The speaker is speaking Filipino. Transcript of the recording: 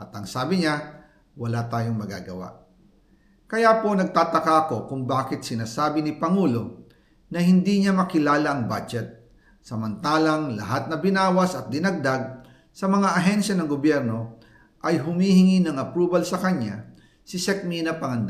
At ang sabi niya, wala tayong magagawa. Kaya po nagtataka ako kung bakit sinasabi ni Pangulo na hindi niya makilala ang budget, samantalang lahat na binawas at dinagdag sa mga ahensya ng gobyerno ay humihingi ng approval sa kanya si Sekmina Panganda.